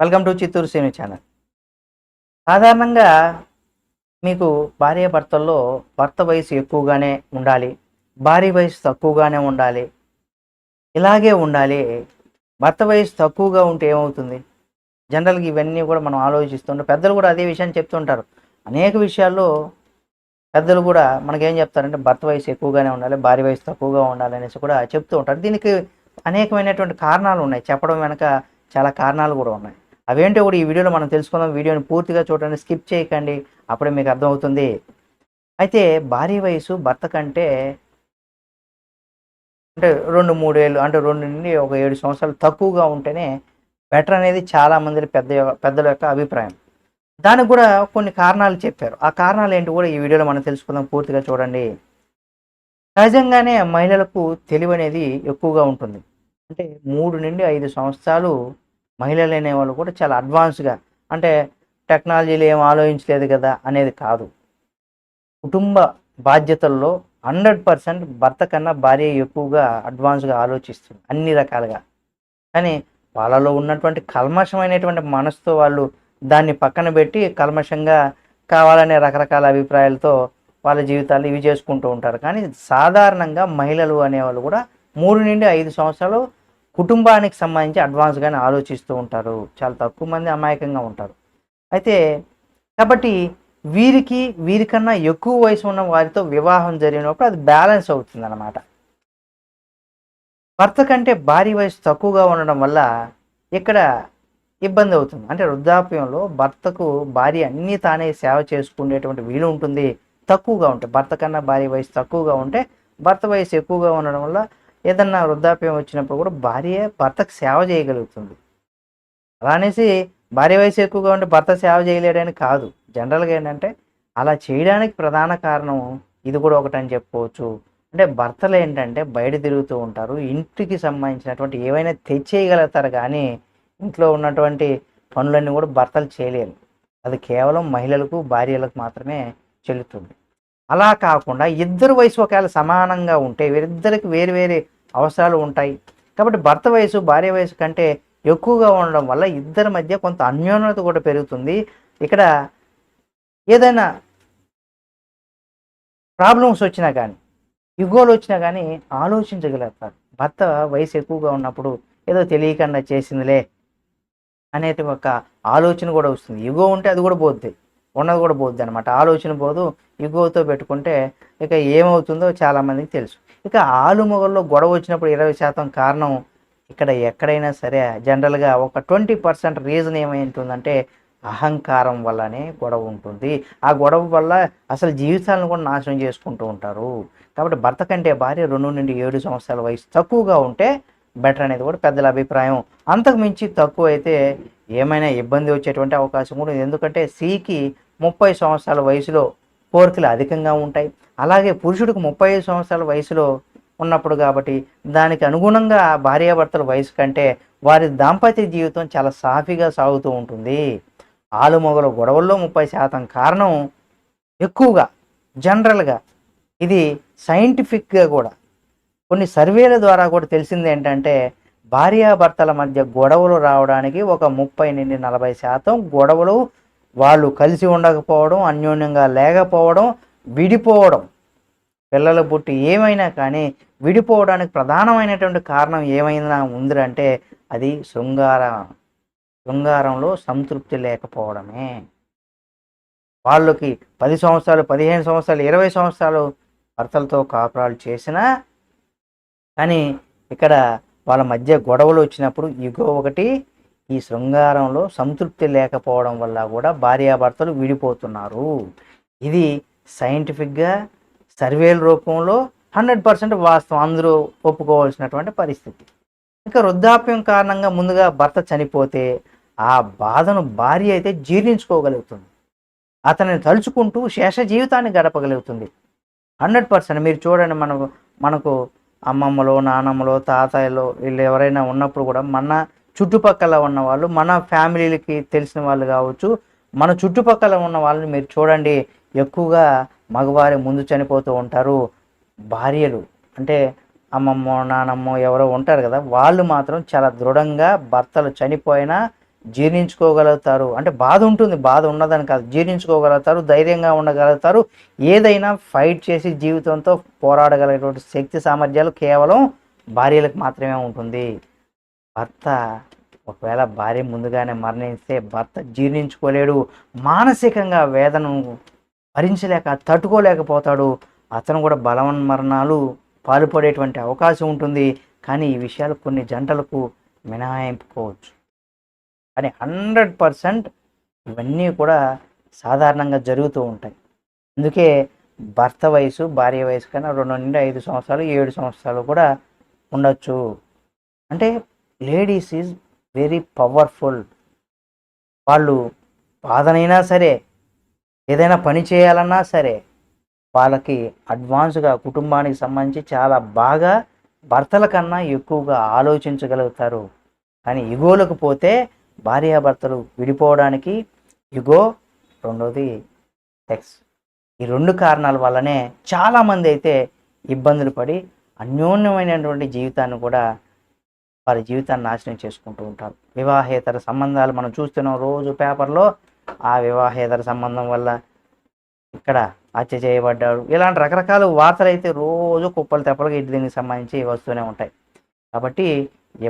Welcome to Chittoor సీని channel. సాధారణంగా మీకు భార్య భర్తల్లో భర్త వయసు ఎక్కువగానే ఉండాలి భార్య వయసు తక్కువగానే ఉండాలి ఇలాగే ఉండాలి. భర్త వయసు తక్కువగా ఉంటే ఏమవుతుంది? జనరల్గా ఇవన్నీ కూడా మనం ఆలోచిస్తుంటాం పెద్దలు కూడా అదే విషయాన్ని చెప్తుంటారు. అనేక విషయాల్లో పెద్దలు కూడా మనకేం చెప్తారంటే భర్త వయసు ఎక్కువగానే ఉండాలి భార్య వయసు తక్కువగా ఉండాలి అనేసి కూడా చెప్తూ ఉంటారు. దీనికి అనేకమైనటువంటి కారణాలు ఉన్నాయి. చెప్పడం వెనక చాలా కారణాలు కూడా ఉన్నాయి. అవేంటో కూడా ఈ వీడియోలో మనం తెలుసుకుందాం. వీడియోని పూర్తిగా చూడండి స్కిప్ చేయకండి. అప్పుడే మీకు అర్థమవుతుంది. అయితే భార్య వయసు భర్త కంటే అంటే రెండు మూడు ఏళ్ళు అంటే రెండు నుండి ఒక ఏడు సంవత్సరాలు తక్కువగా ఉంటేనే బెటర్ అనేది చాలా మంది పెద్ద యొక్క- పెద్దల యొక్క అభిప్రాయం. దానికి కూడా కొన్ని కారణాలు చెప్పారు. ఆ కారణాలు ఏంటి కూడా ఈ వీడియోలో మనం తెలుసుకుందాం. పూర్తిగా చూడండి. సహజంగానే మహిళలకు తెలివి అనేది ఎక్కువగా ఉంటుంది. అంటే మూడు నుండి ఐదు సంవత్సరాలు మహిళలు అనేవాళ్ళు కూడా చాలా అడ్వాన్స్గా అంటే టెక్నాలజీలు ఏం ఆలోచించలేదు కదా అనేది కాదు. కుటుంబ బాధ్యతల్లో హండ్రెడ్ పర్సెంట్ భర్త కన్నా భార్య ఎక్కువగా అడ్వాన్స్గా ఆలోచిస్తుంది అన్ని రకాలుగా. కానీ వాళ్ళలో ఉన్నటువంటి కల్మషమైనటువంటి మనసుతో వాళ్ళు దాన్ని పక్కన పెట్టి కల్మషంగా కావాలనే రకరకాల అభిప్రాయాలతో వాళ్ళ జీవితాలు ఇవి చేసుకుంటూ ఉంటారు. కానీ సాధారణంగా మహిళలు అనేవాళ్ళు కూడా మూడు నుండి ఐదు సంవత్సరాలు కుటుంబానికి సంబంధించి అడ్వాన్స్గానే ఆలోచిస్తూ ఉంటారు. చాలా తక్కువ మంది అమాయకంగా ఉంటారు. అయితే కాబట్టి వీరికి వీరికన్నా ఎక్కువ వయసు ఉన్న వారితో వివాహం జరిగినప్పుడు అది బ్యాలెన్స్ అవుతుంది అన్నమాట భర్త కంటే భార్య వయసు తక్కువగా ఉండడం వల్ల ఇక్కడ ఇబ్బంది అవుతుంది. అంటే వృద్ధాప్యంలో భర్తకు భార్య అన్నీ తానే సేవ చేసుకునేటువంటి వీలు ఉంటుంది. తక్కువగా ఉంటే భర్త కన్నా భార్య వయసు తక్కువగా ఉంటే భర్త వయసు ఎక్కువగా ఉండడం వల్ల ఏదన్నా వృద్ధాప్యం వచ్చినప్పుడు కూడా భార్య భర్తకు సేవ చేయగలుగుతుంది. అలా అనేసి భార్య వయసు ఎక్కువగా ఉంటే భర్త సేవ చేయలేడని కాదు. జనరల్గా ఏంటంటే అలా చేయడానికి ప్రధాన కారణం ఇది కూడా ఒకటని చెప్పుకోవచ్చు. అంటే భర్తలు ఏంటంటే బయట తిరుగుతూ ఉంటారు. ఇంటికి సంబంధించినటువంటి ఏవైనా తెచ్చేయగలుగుతారు కానీ ఇంట్లో ఉన్నటువంటి పనులన్నీ కూడా భర్తలు చేయలేరు. అది కేవలం మహిళలకు భార్యలకు మాత్రమే చెల్లుతుంది. అలా కాకుండా ఇద్దరు వయసు ఒకవేళ సమానంగా ఉంటే వీరిద్దరికి వేరు వేరే అవసరాలు ఉంటాయి. కాబట్టి భర్త వయసు భార్య వయసు కంటే ఎక్కువగా ఉండడం వల్ల ఇద్దరి మధ్య కొంత అన్యోన్యత కూడా పెరుగుతుంది. ఇక్కడ ఏదైనా ప్రాబ్లమ్స్ వచ్చినా కానీ ఇగోలు వచ్చినా కానీ ఆలోచించగలుగుతారు. భర్త వయసు ఎక్కువగా ఉన్నప్పుడు ఏదో తెలియకుండా చేసిందిలే అనేది ఒక ఆలోచన కూడా వస్తుంది. యుగో ఉంటే అది కూడా పోద్ది. ఉన్నది కూడా పోద్ది అనమాట ఆలోచన పోదు. యుగోతో పెట్టుకుంటే ఇక ఏమవుతుందో చాలా మందికి తెలుసు. ఇక ఆలు మొగల్లో గొడవ వచ్చినప్పుడు ఇరవై శాతం కారణం ఇక్కడ ఎక్కడైనా సరే జనరల్గా ఒక ట్వంటీ పర్సెంట్ రీజన్ ఏమైంటుందంటే అహంకారం వల్లనే గొడవ ఉంటుంది. ఆ గొడవ వల్ల అసలు జీవితాలను కూడా నాశనం చేసుకుంటూ ఉంటారు. కాబట్టి భర్త కంటే భార్య రెండు నుండి ఏడు సంవత్సరాల వయసు తక్కువగా ఉంటే బెటర్ అనేది కూడా పెద్దల అభిప్రాయం. అంతకు మించి తక్కువ అయితే ఏమైనా ఇబ్బంది వచ్చేటువంటి అవకాశం కూడా ఉంది. ఎందుకంటే సీకి ముప్పై సంవత్సరాల వయసులో కోరికలు అధికంగా ఉంటాయి. అలాగే పురుషుడికి ముప్పై ఐదు సంవత్సరాల వయసులో ఉన్నప్పుడు కాబట్టి దానికి అనుగుణంగా భార్యాభర్తల వయసు కంటే వారి దాంపత్య జీవితం చాలా సాఫీగా సాగుతూ ఉంటుంది. ఆలుమొగల గొడవల్లో ముప్పై శాతం కారణం ఎక్కువగా జనరల్గా ఇది సైంటిఫిక్గా కూడా. కొన్ని సర్వేల ద్వారా కూడా తెలిసింది ఏంటంటే భార్యాభర్తల మధ్య గొడవలు రావడానికి ఒక ముప్పై నుండి నలభై శాతం గొడవలు వాళ్ళు కలిసి ఉండకపోవడం అన్యోన్యంగా లేకపోవడం విడిపోవడం. పిల్లలు పుట్టి ఏమైనా కానీ విడిపోవడానికి ప్రధానమైనటువంటి కారణం ఏమైనా ఉందంటే అది శృంగార. శృంగారంలో సంతృప్తి లేకపోవడమే. వాళ్ళకి పది సంవత్సరాలు పదిహేను సంవత్సరాలు ఇరవై సంవత్సరాలు భర్తలతో కాపురాలు చేసినా కానీ ఇక్కడ వాళ్ళ మధ్య గొడవలు వచ్చినప్పుడు ఇగో ఒకటి ఈ శృంగారంలో సంతృప్తి లేకపోవడం వల్ల కూడా భార్యాభర్తలు విడిపోతున్నారు. ఇది సైంటిఫిక్గా సర్వేల రూపంలో హండ్రెడ్ పర్సెంట్ వాస్తవం. అందరూ ఒప్పుకోవాల్సినటువంటి పరిస్థితి. ఇంకా వృద్ధాప్యం కారణంగా ముందుగా భర్త చనిపోతే ఆ బాధను భార్య అయితే జీర్ణించుకోగలుగుతుంది. అతనిని తలుచుకుంటూ శేష జీవితాన్ని గడపగలుగుతుంది. హండ్రెడ్ పర్సెంట్ మీరు చూడండి మనకు మనకు అమ్మమ్మలో నానమ్మలో తాతయ్యలో వీళ్ళు ఎవరైనా ఉన్నప్పుడు కూడా మన చుట్టుపక్కల ఉన్న వాళ్ళు మన ఫ్యామిలీలకి తెలిసిన వాళ్ళు కావచ్చు మన చుట్టుపక్కల ఉన్న వాళ్ళని మీరు చూడండి ఎక్కువగా మగవారి ముందు చనిపోతూ ఉంటారు. భార్యలు అంటే అమ్మమ్మో నానమ్మో ఎవరో ఉంటారు కదా వాళ్ళు మాత్రం చాలా దృఢంగా భర్తలు చనిపోయినా జీర్ణించుకోగలుగుతారు. అంటే బాధ ఉంటుంది బాధ ఉన్నదని కాదు జీర్ణించుకోగలుగుతారు ధైర్యంగా ఉండగలుగుతారు. ఏదైనా ఫైట్ చేసి జీవితంతో పోరాడగలిగేటువంటి శక్తి సామర్థ్యాలు కేవలం భార్యలకు మాత్రమే ఉంటుంది. భర్త ఒకవేళ భార్య ముందుగానే మరణిస్తే భర్త జీర్ణించుకోలేడు మానసికంగా వేదనను భరించలేక తట్టుకోలేకపోతాడు. అతను కూడా బలవన్ మరణాలు పాల్పడేటువంటి అవకాశం ఉంటుంది. కానీ ఈ విషయాలు కొన్ని జంటలకు మినహాయింపుకోవచ్చు. కానీ హండ్రెడ్ పర్సెంట్ ఇవన్నీ కూడా సాధారణంగా జరుగుతూ ఉంటాయి. అందుకే భర్త వయసు భార్య వయసు కన్నా రెండు నుండి ఐదు సంవత్సరాలు ఏడు సంవత్సరాలు కూడా ఉండొచ్చు. అంటే లేడీస్ ఈజ్ వెరీ పవర్ఫుల్. వాళ్ళు బాధనైనా సరే ఏదైనా పని చేయాలన్నా సరే వాళ్ళకి అడ్వాన్స్గా కుటుంబానికి సంబంధించి చాలా బాగా భర్తల కన్నా ఎక్కువగా ఆలోచించగలుగుతారు. కానీ ఇగోలకు పోతే భార్యాభర్తలు విడిపోవడానికి ఇగో రెండోది సెక్స్. ఈ రెండు కారణాల వల్లనే చాలామంది అయితే ఇబ్బందులు పడి అన్యోన్యమైనటువంటి జీవితాన్ని కూడా వారి జీవితాన్ని నాశనం చేసుకుంటూ ఉంటారు. వివాహేతర సంబంధాలు మనం చూస్తున్నాం రోజు పేపర్లో ఆ వివాహేతర సంబంధం వల్ల ఇక్కడ హత్య చేయబడ్డాడు. ఇలాంటి రకరకాల వార్తలు అయితే రోజు కుప్పలు తెప్పలుగా ఇటు దీనికి సంబంధించి వస్తూనే ఉంటాయి. కాబట్టి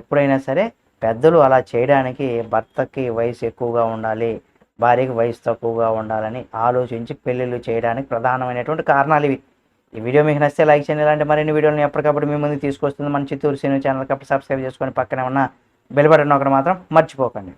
ఎప్పుడైనా సరే పెద్దలు అలా చేయడానికి భర్తకి వయసు ఎక్కువగా ఉండాలి భార్యకి వయసు తక్కువగా ఉండాలని ఆలోచించి పెళ్ళిళ్ళు చేయడానికి ప్రధానమైనటువంటి కారణాలు ఇవి. ఈ వీడియో మీకు నచ్చితే లైక్ చేయండి. ఇలాంటి మరిన్ని వీడియోలను ఎప్పటికప్పుడు మీ ముందు తీసుకొస్తుంది మన చిత్తూరు సినిమా ఛానల్. అప్పుడు సబ్స్క్రైబ్ చేసుకొని పక్కనే ఉన్న బెల్ బటన్ ఒకటి మాత్రం మర్చిపోకండి.